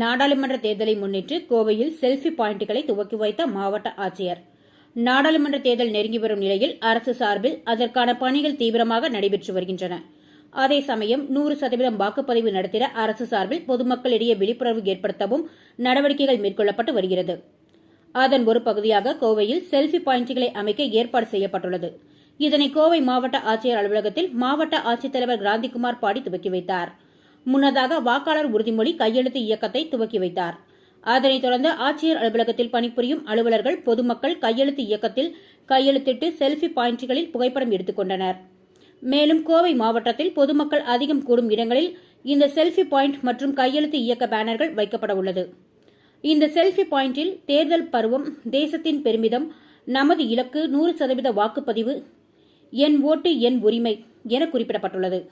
நாடாளுமன்ற தேர்தலை முன்னிட்டு கோவையில் செல்ஃபி பாயிண்ட்களை துவக்கி வைத்த மாவட்ட ஆட்சியர். நாடாளுமன்ற தேர்தல் நெருங்கி வரும் நிலையில் அரசு சார்பில் அதற்கான பணிகள் தீவிரமாக நடைபெற்று வருகின்றன. அதே சமயம் நூறு சதவீதம் வாக்குப்பதிவு நடத்திட அரசு சார்பில் பொதுமக்களிடையே விழிப்புணர்வு ஏற்படுத்தவும் நடவடிக்கைகள் மேற்கொள்ளப்பட்டு வருகிறது. அதன் ஒரு பகுதியாக கோவையில் செல்ஃபி பாயிண்ட்களை அமைக்க ஏற்பாடு செய்யப்பட்டுள்ளது. இதனை கோவை மாவட்ட ஆட்சியர் அலுவலகத்தில் மாவட்ட ஆட்சித்தலைவர் கிராந்திகுமார் பாடி துவக்கி வைத்தார். முன்னதாக வாக்காளர் உறுதிமொழி கையெழுத்து இயக்கத்தை துவக்கி வைத்தார். அதனைத் தொடர்ந்து ஆட்சியர் அலுவலகத்தில் பணிபுரியும் அலுவலர்கள் பொதுமக்கள் கையெழுத்து இயக்கத்தில் கையெழுத்திட்டு செல்ஃபி பாயிண்ட்களில் புகைப்படம் எடுத்துக் கொண்டனர். மேலும் கோவை மாவட்டத்தில் பொதுமக்கள் அதிகம் கூடும் இடங்களில் இந்த செல்ஃபி பாயிண்ட் மற்றும் கையெழுத்து இயக்க பேனர்கள் வைக்கப்பட உள்ளது. இந்த செல்ஃபி பாயிண்டில் தேர்தல் பருவம் தேசத்தின் பெருமிதம் நமது இலக்கு நூறு சதவீத வாக்குப்பதிவு என் ஓட்டு என் உரிமை என குறிப்பிடப்பட்டுள்ளது.